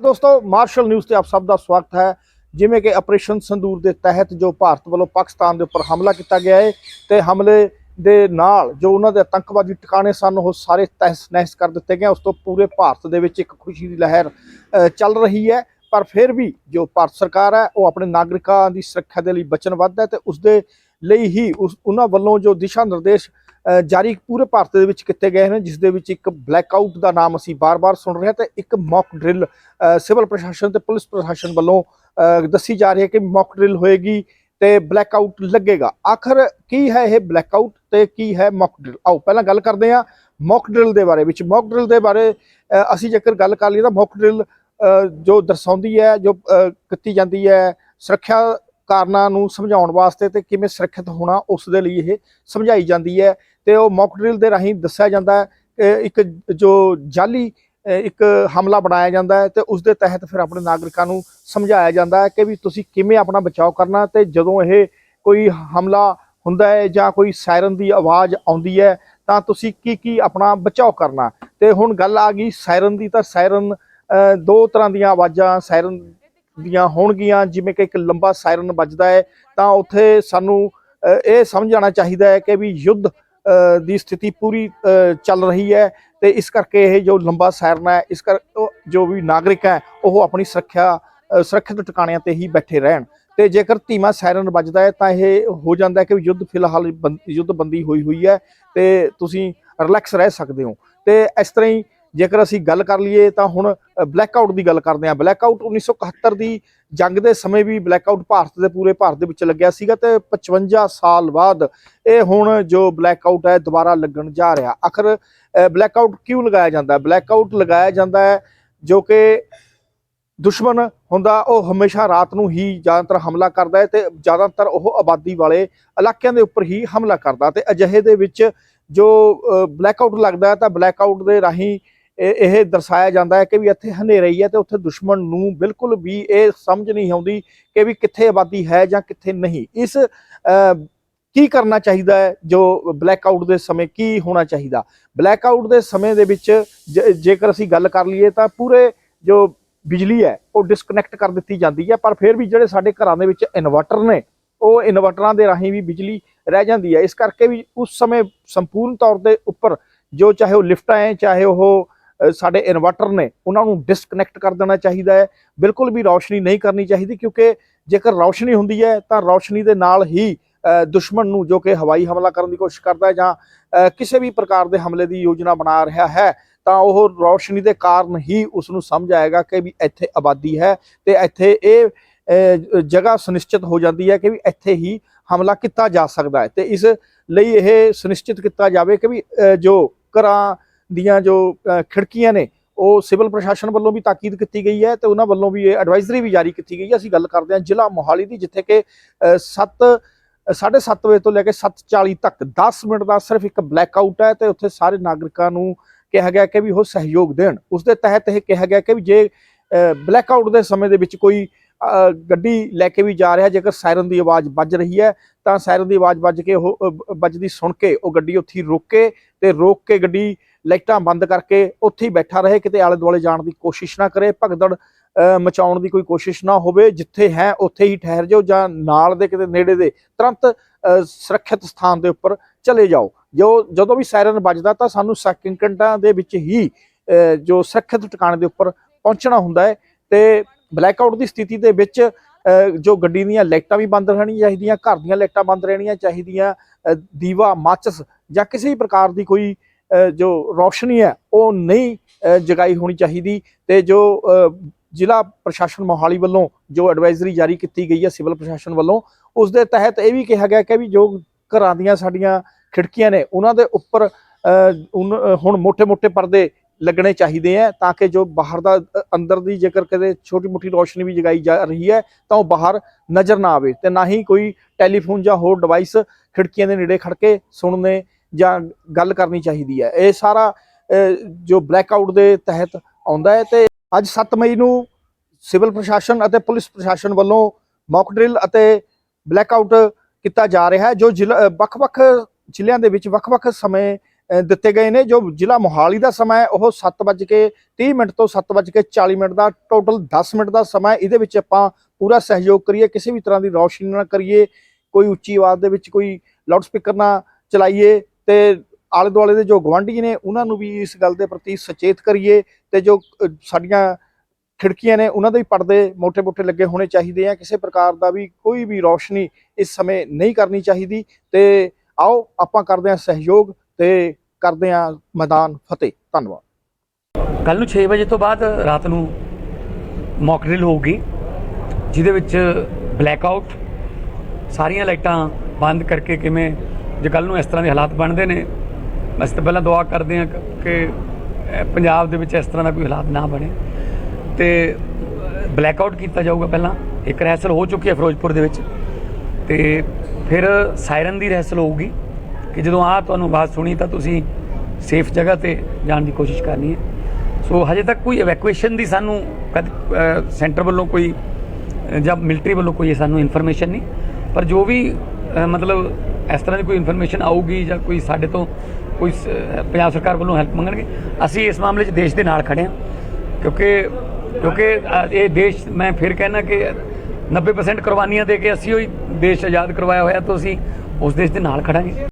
ਦੋਸਤੋ, martial news ਤੇ ਆਪ ਸਭ ਦਾ ਸਵਾਗਤ ਹੈ। ਜਿਵੇਂ ਕਿ ਆਪਰੇਸ਼ਨ ਸੰਦੂਰ ਦੇ ਤਹਿਤ ਜੋ ਭਾਰਤ ਵੱਲੋਂ ਪਾਕਿਸਤਾਨ ਦੇ ਉੱਪਰ ਹਮਲਾ ਕੀਤਾ ਗਿਆ ਹੈ ਤੇ ਹਮਲੇ ਦੇ ਨਾਲ ਜੋ ਉਹਨਾਂ ਦੇ ਆਤੰਕਵਾਦੀ ਟਿਕਾਣੇ ਸਨ, ਉਹ ਸਾਰੇ ਤਹਿਸ ਨਹਿਸ ਕਰ ਦਿੱਤੇ ਗਏ। ਉਸ ਤੋਂ ਪੂਰੇ ਭਾਰਤ ਦੇ ਵਿੱਚ ਇੱਕ ਖੁਸ਼ੀ ਦੀ ਲਹਿਰ ਚੱਲ ਰਹੀ ਹੈ। ਪਰ ਫਿਰ ਵੀ ਜੋ ਭਾਰਤ ਸਰਕਾਰ ਹੈ, ਉਹ ਆਪਣੇ ਨਾਗਰਿਕਾਂ ਦੀ ਸੁਰੱਖਿਆ ਦੇ ਲਈ ਵਚਨਬੱਧ ਹੈ ਤੇ ਉਸ ਦੇ ਲਈ ਹੀ ਉਸ ਉਹਨਾਂ ਵੱਲੋਂ ਜੋ ਦਿਸ਼ਾ ਨਿਰਦੇਸ਼ ਜਾਰੀ ਪੂਰੇ ਭਾਰਤ ਦੇ ਵਿੱਚ ਕੀਤੇ ਗਏ ਨੇ, ਜਿਸ ਦੇ ਵਿੱਚ ਇੱਕ ਬਲੈਕਆਊਟ ਦਾ ਨਾਮ ਅਸੀਂ ਬਾਰ-ਬਾਰ ਸੁਣ ਰਹੇ ਹਾਂ ਤੇ ਇੱਕ ਮੌਕ ਡਰਿਲ ਸਿਵਲ ਪ੍ਰਸ਼ਾਸਨ ਤੇ ਪੁਲਿਸ ਪ੍ਰਸ਼ਾਸਨ ਵੱਲੋਂ ਦੱਸੀ ਜਾ ਰਹੀ ਹੈ ਕਿ ਮੌਕ ਡਰਿਲ ਹੋਏਗੀ ਤੇ ਬਲੈਕਆਊਟ ਲੱਗੇਗਾ। ਆਖਰ ਕੀ ਹੈ ਇਹ ਬਲੈਕਆਊਟ ਤੇ ਕੀ ਹੈ ਮੌਕ ਡਰਿਲ ਆਓ, ਪਹਿਲਾਂ ਗੱਲ ਕਰਦੇ ਹਾਂ ਮੌਕ ਡਰਿਲ ਦੇ ਬਾਰੇ ਵਿੱਚ। ਮੌਕ ਡਰਿਲ ਦੇ ਬਾਰੇ ਅਸੀਂ ਜੇਕਰ ਗੱਲ ਕਰ ਲਈਏ ਤਾਂ ਮੌਕ ਡਰਿਲ ਜੋ ਦਰਸਾਉਂਦੀ ਹੈ, ਜੋ ਕੀਤੀ ਜਾਂਦੀ ਹੈ, ਸੁਰੱਖਿਆ ਕਾਰਨਾਂ ਨੂੰ ਸਮਝਾਉਣ ਵਾਸਤੇ ਤੇ ਕਿਵੇਂ ਸੁਰੱਖਿਅਤ ਹੋਣਾ ਉਸ ਦੇ ਲਈ ਇਹ ਸਮਝਾਈ ਜਾਂਦੀ ਹੈ ਤੇ ਉਹ ਮੌਕ ਡਰਿਲ ਦੇ ਰਾਹੀਂ ਦੱਸਿਆ ਜਾਂਦਾ ਹੈ ਇੱਕ ਜੋ ਜਾਲੀ ਇੱਕ ਹਮਲਾ ਬਣਾਇਆ ਜਾਂਦਾ ਹੈ ਤੇ ਉਸ ਦੇ ਤਹਿਤ ਫਿਰ ਆਪਣੇ ਨਾਗਰਿਕਾਂ ਨੂੰ ਸਮਝਾਇਆ ਜਾਂਦਾ ਹੈ ਕਿ ਵੀ ਤੁਸੀਂ ਕਿਵੇਂ ਆਪਣਾ ਬਚਾਅ ਕਰਨਾ ਤੇ ਜਦੋਂ ਇਹ ਕੋਈ ਹਮਲਾ ਹੁੰਦਾ ਹੈ ਜਾਂ ਕੋਈ ਸਾਇਰਨ ਦੀ ਆਵਾਜ਼ ਆਉਂਦੀ ਹੈ ਤਾਂ ਤੁਸੀਂ ਕੀ ਕੀ ਆਪਣਾ ਬਚਾਅ ਕਰਨਾ। ਤੇ ਹੁਣ ਗੱਲ ਆ ਗਈ ਸਾਇਰਨ ਦੀ ਤਾਂ ਸਾਇਰਨ ਦੋ ਤਰ੍ਹਾਂ ਦੀਆਂ ਆਵਾਜ਼ਾਂ, ਸਾਇਰਨ ਦੀਆਂ ਹੋਣਗੀਆਂ। ਜਿਵੇਂ ਕਿ ਇੱਕ ਲੰਬਾ ਸਾਇਰਨ ਵੱਜਦਾ ਹੈ ਤਾਂ ਉੱਥੇ ਸਾਨੂੰ ਅ, ਇਹ ਸਮਝਾਉਣਾ ਚਾਹੀਦਾ ਹੈ ਕਿ ਵੀ ਯੁੱਧ ਦੀ ਸਥਿਤੀ ਪੂਰੀ ਚੱਲ ਰਹੀ ਹੈ ਤੇ ਇਸ ਕਰਕੇ ਇਹ ਜੋ ਲੰਬਾ ਸਾਇਰਨ ਹੈ ਇਸ ਕਰ ਜੋ ਵੀ ਨਾਗਰਿਕ ਹੈ ਉਹ ਆਪਣੀ ਸੁਰੱਖਿਆ ਸੁਰੱਖਿਅਤ ਟਿਕਾਣਿਆਂ ਤੇ ਹੀ ਬੈਠੇ ਰਹਿਣ। ਤੇ ਜੇਕਰ ਧੀਮਾ ਸਾਇਰਨ ਵੱਜਦਾ ਹੈ ਤਾਂ ਇਹ ਹੋ ਜਾਂਦਾ ਹੈ ਕਿ ਵੀ ਯੁੱਧ ਫਿਲਹਾਲ ਬੰਦ- ਯੁੱਧ ਬੰਦੀ ਹੋਈ ਹੋਈ ਹੈ ਤੇ ਤੁਸੀਂ ਰਿਲੈਕਸ ਰਹਿ ਸਕਦੇ ਹੋ। ਤੇ ਇਸ ਤਰ੍ਹਾਂ ਹੀ ਜੇਕਰ ਅਸੀਂ ਗੱਲ ਕਰ ਲਈਏ ਤਾਂ ਹੁਣ ਬਲੈਕਆਊਟ ਦੀ ਗੱਲ ਕਰਦੇ ਹਾਂ। ਬਲੈਕਆਊਟ 1971 ਦੀ ਜੰਗ ਦੇ ਸਮੇਂ ਵੀ ਬਲੈਕਆਊਟ ਭਾਰਤ ਦੇ ਪੂਰੇ ਭਾਰਤ ਦੇ ਵਿੱਚ ਲੱਗਿਆ ਸੀਗਾ ਤੇ 55 ਸਾਲ ਬਾਅਦ ਇਹ ਹੁਣ ਜੋ ਬਲੈਕਆਊਟ ਹੈ ਦੁਬਾਰਾ ਲੱਗਣ ਜਾ ਰਿਹਾ। ਆਖਰ ਬਲੈਕਆਊਟ ਕਿਉਂ ਲਗਾਇਆ ਜਾਂਦਾ? ਹੈ ਬਲੈਕਆਊਟ ਲਗਾਇਆ ਜਾਂਦਾ ਹੈ ਜੋ ਕਿ ਦੁਸ਼ਮਣ ਹੁੰਦਾ, ਉਹ ਹਮੇਸ਼ਾ ਰਾਤ ਨੂੰ ਹੀ ਜ਼ਿਆਦਾਤਰ ਹਮਲਾ ਕਰਦਾ ਹੈ ਤੇ ਜ਼ਿਆਦਾਤਰ ਉਹ ਆਬਾਦੀ ਵਾਲੇ ਇਲਾਕਿਆਂ ਦੇ ਉੱਪਰ ਹੀ ਹਮਲਾ ਕਰਦਾ। ਤੇ ਅਜਿਹੇ ਦੇ ਵਿੱਚ ਜੋ ਬਲੈਕਆਊਟ ਲੱਗਦਾ ਹੈ ਤਾਂ ਬਲੈਕਆਊਟ ਦੇ ਰਾਹੀਂ ਇਹ ਇਹ ਦਰਸਾਇਆ ਜਾਂਦਾ ਹੈ ਕਿ ਵੀ ਇੱਥੇ ਹਨੇਰਾ ਹੀ ਹੈ ਤੇ ਉੱਥੇ ਦੁਸ਼ਮਣ ਨੂੰ ਬਿਲਕੁਲ ਵੀ ਇਹ ਸਮਝ ਨਹੀਂ ਆਉਂਦੀ ਕਿ ਵੀ ਕਿੱਥੇ ਆਬਾਦੀ ਹੈ ਜਾਂ ਕਿੱਥੇ ਨਹੀਂ। ਇਸ ਕੀ ਕਰਨਾ ਚਾਹੀਦਾ ਹੈ? ਜੋ ਬਲੈਕ ਆਊਟ ਦੇ ਸਮੇਂ ਕੀ ਹੋਣਾ ਚਾਹੀਦਾ? ਬਲੈਕ ਆਊਟ ਦੇ ਸਮੇਂ ਦੇ ਵਿੱਚ ਜ- ਜੇਕਰ ਅਸੀਂ ਗੱਲ ਕਰ ਲਈਏ ਤਾਂ ਪੂਰੇ ਜੋ ਬਿਜਲੀ ਹੈ, ਉਹ ਡਿਸਕਨੈਕਟ ਕਰ ਦਿੱਤੀ ਜਾਂਦੀ ਹੈ, ਪਰ ਫਿਰ ਵੀ ਜਿਹੜੇ ਸਾਡੇ ਘਰਾਂ ਦੇ ਵਿੱਚ ਇਨਵਰਟਰ ਨੇ, ਉਹ ਇਨਵਰਟਰਾਂ ਦੇ ਰਾਹੀਂ ਵੀ ਬਿਜਲੀ ਰਹਿ ਜਾਂਦੀ ਹੈ। ਇਸ ਕਰਕੇ ਵੀ ਉਸ ਸਮੇਂ ਸੰਪੂਰਨ ਤੌਰ ਦੇ ਉੱਪਰ ਜੋ ਚਾਹੇ ਉਹ ਲਿਫਟਾਂ ਹੈ, ਚਾਹੇ ਉਹ ਸਾਡੇ ਇਨਵਰਟਰ ਨੇ ਉਹਨਾਂ ਨੂੰ ਡਿਸਕਨੈਕਟ ਕਰ ਦੇਣਾ ਚਾਹੀਦਾ ਹੈ। ਬਿਲਕੁਲ ਵੀ ਰੌਸ਼ਨੀ ਨਹੀਂ ਕਰਨੀ ਚਾਹੀਦੀ ਕਿਉਂਕਿ ਜੇਕਰ ਰੌਸ਼ਨੀ ਹੁੰਦੀ ਹੈ ਤਾਂ ਰੌਸ਼ਨੀ ਦੇ ਨਾਲ ਹੀ ਦੁਸ਼ਮਣ ਨੂੰ ਜੋ ਕਿ ਹਵਾਈ ਹਮਲਾ ਕਰਨ ਦੀ ਕੋਸ਼ਿਸ਼ ਕਰਦਾ ਹੈ ਜਾਂ ਕਿਸੇ ਵੀ ਪ੍ਰਕਾਰ ਦੇ ਹਮਲੇ ਦੀ ਯੋਜਨਾ ਬਣਾ ਰਿਹਾ ਹੈ, ਤਾਂ ਉਹ ਰੌਸ਼ਨੀ ਦੇ ਕਾਰਨ ਹੀ ਉਸ ਨੂੰ ਸਮਝ ਆਏਗਾ ਕਿ ਵੀ ਇੱਥੇ ਆਬਾਦੀ ਹੈ ਤੇ ਇੱਥੇ ਇਹ ਜਗ੍ਹਾ ਸੁਨਿਸ਼ਚਿਤ ਹੋ ਜਾਂਦੀ ਹੈ ਕਿ ਵੀ ਇੱਥੇ ਹੀ ਹਮਲਾ ਕੀਤਾ ਜਾ ਸਕਦਾ ਹੈ। ਤੇ ਇਸ ਲਈ ਇਹ ਸੁਨਿਸ਼ਚਿਤ ਕੀਤਾ ਜਾਵੇ ਕਿ ਵੀ ਜੋ ਘਰਾਂ ਦੀਆਂ ਜੋ ਖਿੜਕੀਆਂ ਨੇ, ਉਹ ਸਿਵਲ ਪ੍ਰਸ਼ਾਸਨ ਵੱਲੋਂ ਵੀ ਤਾਕੀਦ ਕੀਤੀ ਗਈ ਹੈ ਤੇ ਉਹਨਾਂ ਵੱਲੋਂ ਵੀ ਇਹ ਐਡਵਾਈਜ਼ਰੀ ਵੀ ਜਾਰੀ ਕੀਤੀ ਗਈ ਹੈ। ਅਸੀਂ ਗੱਲ ਕਰਦੇ ਹਾਂ ਜ਼ਿਲ੍ਹਾ ਮੋਹਾਲੀ ਦੀ, ਜਿੱਥੇ ਕਿ 7 7:30 ਵਜੇ ਤੋਂ ਲੈ ਕੇ 7:40 ਤੱਕ 10 ਮਿੰਟ ਦਾ ਸਿਰਫ ਇੱਕ ਬਲੈਕ ਆਊਟ ਹੈ ਤੇ ਉੱਥੇ ਸਾਰੇ ਨਾਗਰਿਕਾਂ ਨੂੰ ਕਿਹਾ ਗਿਆ ਕਿ ਵੀ ਉਹ ਸਹਿਯੋਗ ਦੇਣ। ਉਸ ਦੇ ਤਹਿਤ ਇਹ ਕਿਹਾ ਗਿਆ ਕਿ ਵੀ ਜੇ ਬਲੈਕਆਊਟ ਦੇ ਸਮੇਂ ਦੇ ਵਿੱਚ ਕੋਈ ਗੱਡੀ ਲੈ ਕੇ ਵੀ ਜਾ ਰਿਹਾ, ਜੇਕਰ ਸਾਇਰਨ ਦੀ ਆਵਾਜ਼ ਵੱਜ ਰਹੀ ਹੈ, ਤਾਂ ਸਾਇਰਨ ਦੀ ਆਵਾਜ਼ ਵੱਜ ਕੇ ਉਹ ਵੱਜਦੀ ਸੁਣ ਕੇ ਉਹ ਗੱਡੀ ਉੱਥੇ ਰੋਕੇ ਤੇ ਰੋਕ ਕੇ ਗੱਡੀ ਲਾਈਟਾਂ ਬੰਦ ਕਰਕੇ ਉੱਥੇ ਹੀ ਬੈਠਾ ਰਹੇ, ਕਿਤੇ ਆਲੇ ਦੁਆਲੇ ਜਾਣ ਦੀ ਕੋਸ਼ਿਸ਼ ਨਾ ਕਰੇ, ਭਗਦੜ ਮਚਾਉਣ ਦੀ ਕੋਈ ਕੋਸ਼ਿਸ਼ ਨਾ ਹੋਵੇ, ਜਿੱਥੇ ਹੈ, ਉੱਥੇ ਹੀ ਠਹਿਰ ਜਾਓ ਜਾਂ ਨਾਲ ਦੇ ਕਿਤੇ ਨੇੜੇ ਦੇ ਤੁਰੰਤ ਸੁਰੱਖਿਅਤ ਸਥਾਨ ਦੇ ਉੱਪਰ ਚਲੇ ਜਾਓ। ਜੋ, ਜਦੋਂ ਵੀ ਸਾਇਰਨ ਵੱਜਦਾ ਤਾਂ ਸਾਨੂੰ ਸੈਕਿੰਡਾਂ ਦੇ ਵਿੱਚ ਹੀ ਜੋ ਸੁਰੱਖਿਅਤ ਟਿਕਾਣੇ ਦੇ ਉੱਪਰ ਪਹੁੰਚਣਾ ਹੁੰਦਾ ਹੈ ਤੇ ਬਲੈਕਆਊਟ ਦੀ ਸਥਿਤੀ ਦੇ ਵਿੱਚ ਜੋ ਗੱਡੀ ਦੀਆਂ ਲਾਈਟਾਂ ਵੀ ਬੰਦ ਰਹਿਣੀਆਂ ਚਾਹੀਦੀਆਂ, ਘਰ ਦੀਆਂ ਲਾਈਟਾਂ ਬੰਦ ਰਹਿਣੀਆਂ ਚਾਹੀਦੀਆਂ ਦੀਵਾ, ਮਾਚਸ ਜਾਂ ਕਿਸੇ ਵੀ ਪ੍ਰਕਾਰ ਦੀ ਕੋਈ ਜੋ ਰੌਸ਼ਨੀ ਹੈ, ਉਹ ਨਹੀਂ ਜਗਾਈ ਹੋਣੀ ਚਾਹੀਦੀ ਤੇ ਜੋ ਜ਼ਿਲ੍ਹਾ ਪ੍ਰਸ਼ਾਸਨ ਮੋਹਾਲੀ ਵੱਲੋਂ ਜੋ ਐਡਵਾਈਜ਼ਰੀ ਜਾਰੀ ਕੀਤੀ ਗਈ ਹੈ ਸਿਵਲ ਪ੍ਰਸ਼ਾਸਨ ਵੱਲੋਂ, ਉਸ ਦੇ ਤਹਿਤ ਇਹ ਵੀ ਕਿਹਾ ਗਿਆ ਕਿ ਵੀ ਜੋ ਘਰਾਂ ਦੀਆਂ ਸਾਡੀਆਂ ਖਿੜਕੀਆਂ ਨੇ, ਉਹਨਾਂ ਦੇ ਉੱਪਰ ਹੁਣ ਮੋٹے-ਮੋٹے ਪਰਦੇ ਲੱਗਣੇ ਚਾਹੀਦੇ ਆ ਤਾਂ ਕਿ ਜੋ ਬਾਹਰ ਦਾ ਅੰਦਰ ਦੀ ਜੇਕਰ ਕਦੇ ਛੋਟੀ-ਮੋਟੀ ਰੋਸ਼ਨੀ ਵੀ ਜਗਾਈ ਜਾ ਰਹੀ ਹੈ, ਤਾਂ ਉਹ ਬਾਹਰ ਨਜ਼ਰ ਨਾ ਆਵੇ ਤੇ ਨਾ ਹੀ ਕੋਈ ਟੈਲੀਫੋਨ ਜਾਂ ਹੋਰ ਡਿਵਾਈਸ ਖਿੜਕੀਆਂ ਦੇ ਨੇੜੇ ਖੜ ਕੇ ਸੁਣਨੇ ਜਾਂ ਗੱਲ ਕਰਨੀ ਚਾਹੀਦੀ ਹੈ। ਇਹ ਸਾਰਾ ਅ, ਜੋ ਬਲੈਕਆਊਟ ਦੇ ਤਹਿਤ ਆਉਂਦਾ ਹੈ ਤੇ ਅੱਜ 7 ਮਈ ਨੂੰ ਸਿਵਲ ਪ੍ਰਸ਼ਾਸਨ ਅਤੇ ਪੁਲਿਸ ਪ੍ਰਸ਼ਾਸਨ ਵੱਲੋਂ ਮੌਕ ਡਰਿਲ ਅਤੇ ਬਲੈਕਆਊਟ ਕੀਤਾ ਜਾ ਰਿਹਾ ਹੈ ਜੋ ਜ਼ਿਲ੍ਹਾ ਵੱਖ-ਵੱਖ ਜ਼ਿਲ੍ਹਿਆਂ ਦੇ ਵਿੱਚ ਵੱਖ-ਵੱਖ ਸਮੇਂ ਦਿੱਤੇ ਗਏ ਨੇ। ਜੋ ਜ਼ਿਲ੍ਹਾ ਮੋਹਾਲੀ ਦਾ ਸਮਾਂ ਹੈ ਉਹ 7:30 ਮਿੰਟ ਤੋਂ 7:40 ਮਿੰਟ ਦਾ ਟੋਟਲ 10 ਮਿੰਟ ਦਾ ਸਮਾਂ ਇਹਦੇ ਵਿੱਚ ਆਪਾਂ ਪੂਰਾ ਸਹਿਯੋਗ ਕਰੀਏ ਕਿਸੇ ਵੀ ਤਰ੍ਹਾਂ ਦੀ ਰੌਸ਼ਨੀ ਨਾ ਕਰੀਏ ਕੋਈ ਉੱਚੀ ਆਵਾਜ਼ ਦੇ ਵਿੱਚ ਕੋਈ ਲਾਊਡ ਸਪੀਕਰ ਨਾ ਚਲਾਈਏ ਤੇ ਆਲੇ ਦੁਆਲੇ ਦੇ ਜੋ ਗਵਾਂਢੀ ਨੇ, ਉਹਨਾਂ ਨੂੰ ਵੀ ਇਸ ਗੱਲ ਦੇ ਪ੍ਰਤੀ ਸੁਚੇਤ ਕਰੀਏ ਤੇ ਜੋ ਸਾਡੀਆਂ ਖਿੜਕੀਆਂ ਨੇ, ਉਹਨਾਂ ਦੇ ਵੀ ਪਰਦੇ ਮੋٹے-ਮੋٹے ਲੱਗੇ ਹੋਣੇ ਚਾਹੀਦੇ ਆ। ਕਿਸੇ ਪ੍ਰਕਾਰ ਦਾ ਵੀ ਕੋਈ ਵੀ ਰੌਸ਼ਨੀ ਇਸ ਸਮੇਂ ਨਹੀਂ ਕਰਨੀ ਚਾਹੀਦੀ ਤੇ ਆਓ, ਆਪਾਂ ਕਰਦੇ ਹਾਂ ਸਹਿਯੋਗ ਤੇ ਕਰਦੇ ਹਾਂ ਮੈਦਾਨ ਫਤਿਹ। ਧੰਨਵਾਦ। ਕੱਲ ਨੂੰ 6 ਵਜੇ ਤੋਂ ਬਾਅਦ ਰਾਤ ਨੂੰ ਮੌਕ ਡ੍ਰਿਲ ਹੋਊਗੀ, ਜਿਹਦੇ ਵਿੱਚ ਬਲੈਕ ਆਊਟ, ਸਾਰੀਆਂ ਲਾਈਟਾਂ ਬੰਦ ਕਰਕੇ ਕਿਵੇਂ ਜੇ ਕੱਲ ਨੂੰ ਇਸ ਤਰ੍ਹਾਂ ਦੇ ਹਾਲਾਤ ਬਣਦੇ ਨੇ ਬਸ ਤਾਂ ਪਹਿਲਾਂ ਦੁਆ ਕਰਦੇ ਹਾਂ ਕਿ ਪੰਜਾਬ ਦੇ ਵਿੱਚ ਇਸ ਤਰ੍ਹਾਂ ਦਾ ਕੋਈ ਹਾਲਾਤ ਨਾ ਬਣੇ। ਤੇ ਬਲੈਕ ਆਊਟ ਕੀਤਾ ਜਾਊਗਾ ਪਹਿਲਾਂ। ਇੱਕ ਰਹਿਸਲ ਹੋ ਚੁੱਕੀ ਹੈ ਫਿਰੋਜ਼ਪੁਰ ਦੇ ਵਿੱਚ। ਤੇ ਫਿਰ ਸਾਇਰਨ ਦੀ ਰਹਿਸਲ ਹੋਊਗੀ ਕਿ ਜਦੋਂ ਆ ਤੁਹਾਨੂੰ ਆਵਾਜ਼ ਸੁਣੀ ਤਾਂ ਤੁਸੀਂ ਸੇਫ ਜਗ੍ਹਾ ਤੇ ਜਾਣ ਦੀ ਕੋਸ਼ਿਸ਼ ਕਰਨੀ ਹੈ। ਸੋ ਹਜੇ ਤੱਕ ਕੋਈ ਇਵੈਕੂਏਸ਼ਨ ਦੀ ਸਾਨੂੰ ਸੈਂਟਰ ਵੱਲੋਂ ਕੋਈ ਜਾਂ ਮਿਲਟਰੀ ਵੱਲੋਂ ਕੋਈ ਸਾਨੂੰ ਇਨਫੋਰਮੇਸ਼ਨ ਨਹੀਂ। ਪਰ ਜੋ ਵੀ ਮਤਲਬ ਇਸ ਤਰ੍ਹਾਂ ਦੀ ਕੋਈ ਇਨਫੋਰਮੇਸ਼ਨ ਆਊਗੀ ਜਾਂ ਕੋਈ ਸਾਡੇ ਤੋਂ ਕੋਈ ਸ- ਪੰਜਾਬ ਸਰਕਾਰ ਵੱਲੋਂ ਹੈਲਪ ਮੰਗਣਗੇ? ਅਸੀਂ ਇਸ ਮਾਮਲੇ 'ਚ ਦੇਸ਼ ਦੇ ਨਾਲ ਖੜੇ ਹਾਂ, ਕਿਉਂਕਿ ਕਿਉਂਕਿ ਇਹ ਦੇਸ਼, ਮੈਂ ਫਿਰ ਕਹਿਣਾ ਕਿ 90% ਕੁਰਬਾਨੀਆਂ ਦੇ ਕੇ ਅਸੀਂ ਉਹ ਦੇਸ਼ ਆਜ਼ਾਦ ਕਰਵਾਇਆ ਹੋਇਆ, ਤਾਂ ਅਸੀਂ ਉਸ ਦੇਸ਼ ਦੇ ਨਾਲ ਖੜਾਂਗੇ।